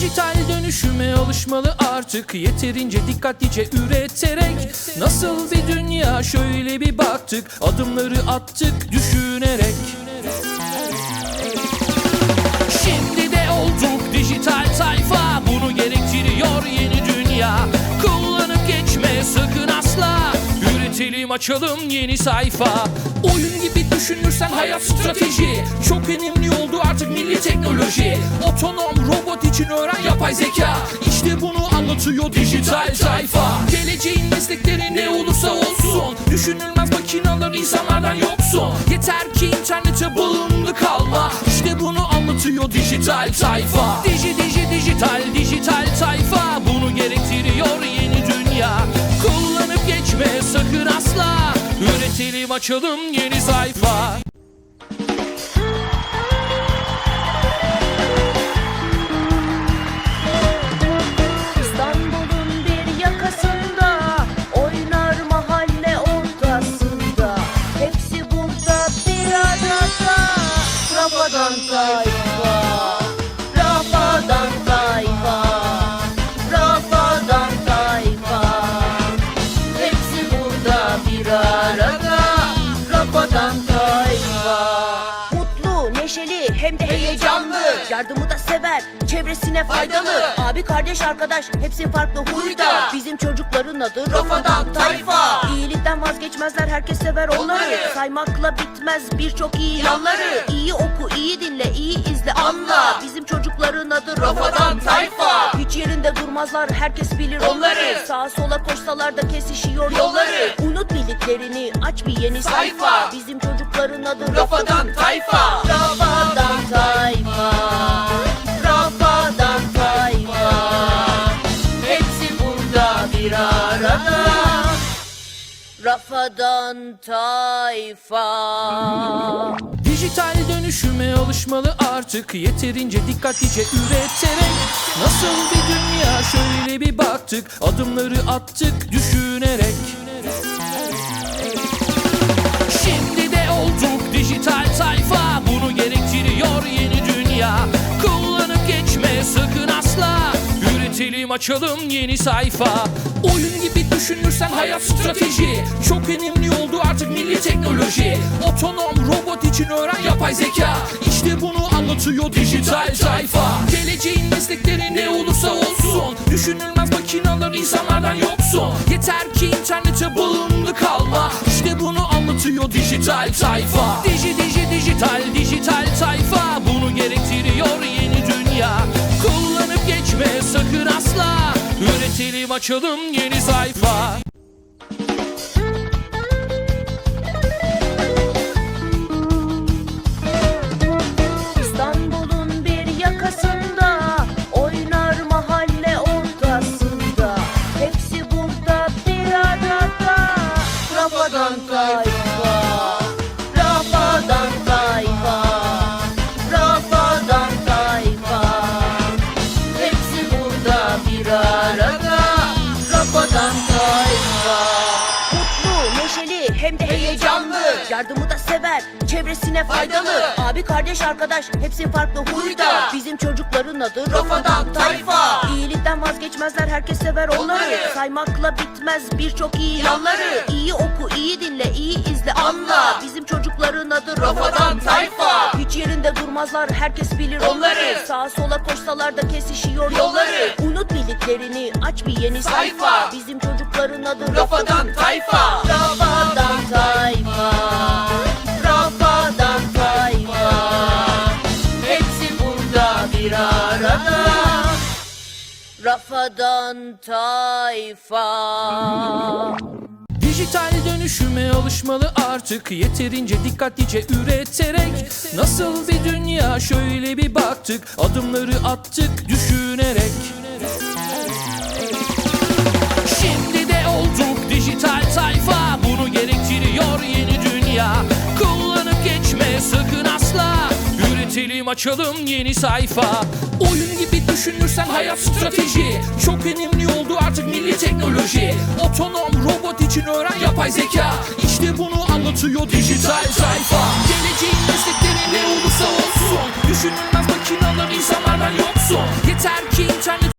Dijital dönüşüme alışmalı artık. Yeterince dikkatlice üreterek Nasıl bir dünya? Şöyle bir baktık Adımları attık düşünerek. Şimdi de olduk dijital sayfa Bunu gerektiriyor yeni dünya Üretelim açalım yeni sayfa. Oyun gibi düşünürsen hayat strateji. Çok önemli oldu artık milli teknoloji. Otonom robot için öğren yapay zeka. İşte bunu anlatıyor dijital sayfa Geleceğin meslekleri ne olursa olsun. Düşünülmez makinalar insanlardan yoksun. Yeter ki internete bağımlı kalma. İşte bunu anlatıyor dijital sayfa diji açalım yeni sayfa Yardımı da sever, çevresine faydalı. Abi, kardeş, arkadaş hepsi farklı huyda. Bizim çocukların adı Rafadan Tayfa. İyilikten vazgeçmezler, herkes sever onları. Saymakla bitmez birçok iyi yanları. İyi oku, iyi dinle, iyi izle, anla. Bizim çocukların adı Rafadan Tayfa. Hiç yerinde durmazlar, herkes bilir onları. Sağa sola koşsalar da kesişiyor yolları. Unut bildiklerini, aç bir yeni sayfa. Bizim çocukların adı Rafadan Tayfa bir arada. Rafadan Tayfa. Dijital dönüşüme alışmalı artık. Yeterince dikkatlice üreterek Nasıl bir dünya? Şöyle bir baktık Adımları attık düşünerek Üretelim açalım yeni sayfa. Oyun gibi düşünürsen hayat strateji. Çok önemli oldu artık milli teknoloji. Otonom robot için öğren yapay zeka. İşte bunu anlatıyor dijital sayfa Geleceğin meslekleri ne olursa olsun. Düşünülmez makinalar insanlardan yoksun. Yeter ki internete bağımlı kalma. İşte bunu anlatıyor dijital sayfa Diji diji dijital dijital sayfa açalım yeni sayfa hem de heyecanlı. Yardımı da sever, çevresine faydalı. Abi, kardeş, arkadaş hepsi farklı huyda. Bizim çocukların adı Rafadan Tayfa. İyilikten vazgeçmezler, herkes sever onları. Saymakla bitmez birçok iyi yanları. İyi oku, iyi dinle, iyi izle, anla. Bizim çocukların adı Rafadan Tayfa. Hiç yerinde durmazlar, herkes bilir onları. Sağa sola koşsalar da kesişiyor yolları. Unut bildiklerini, aç bir yeni sayfa. Bizim çocukların adı Rafadan Tayfa arada Rafadan Tayfa. Dijital dönüşüme alışmalı artık. Yeterince dikkatlice üreterek Nasıl bir dünya? Şöyle bir baktık. Adımları attık düşünerek Üretelim açalım yeni sayfa. Oyun gibi düşünürsen hayat strateji. Çok önemli oldu artık milli teknoloji. Otonom robot için öğren yapay zeka. İşte bunu anlatıyor dijital sayfa. Geleceğin meslekleri ne olursa olsun. Düşünülmez makinalar insanlardan yoksun. Yeter ki internet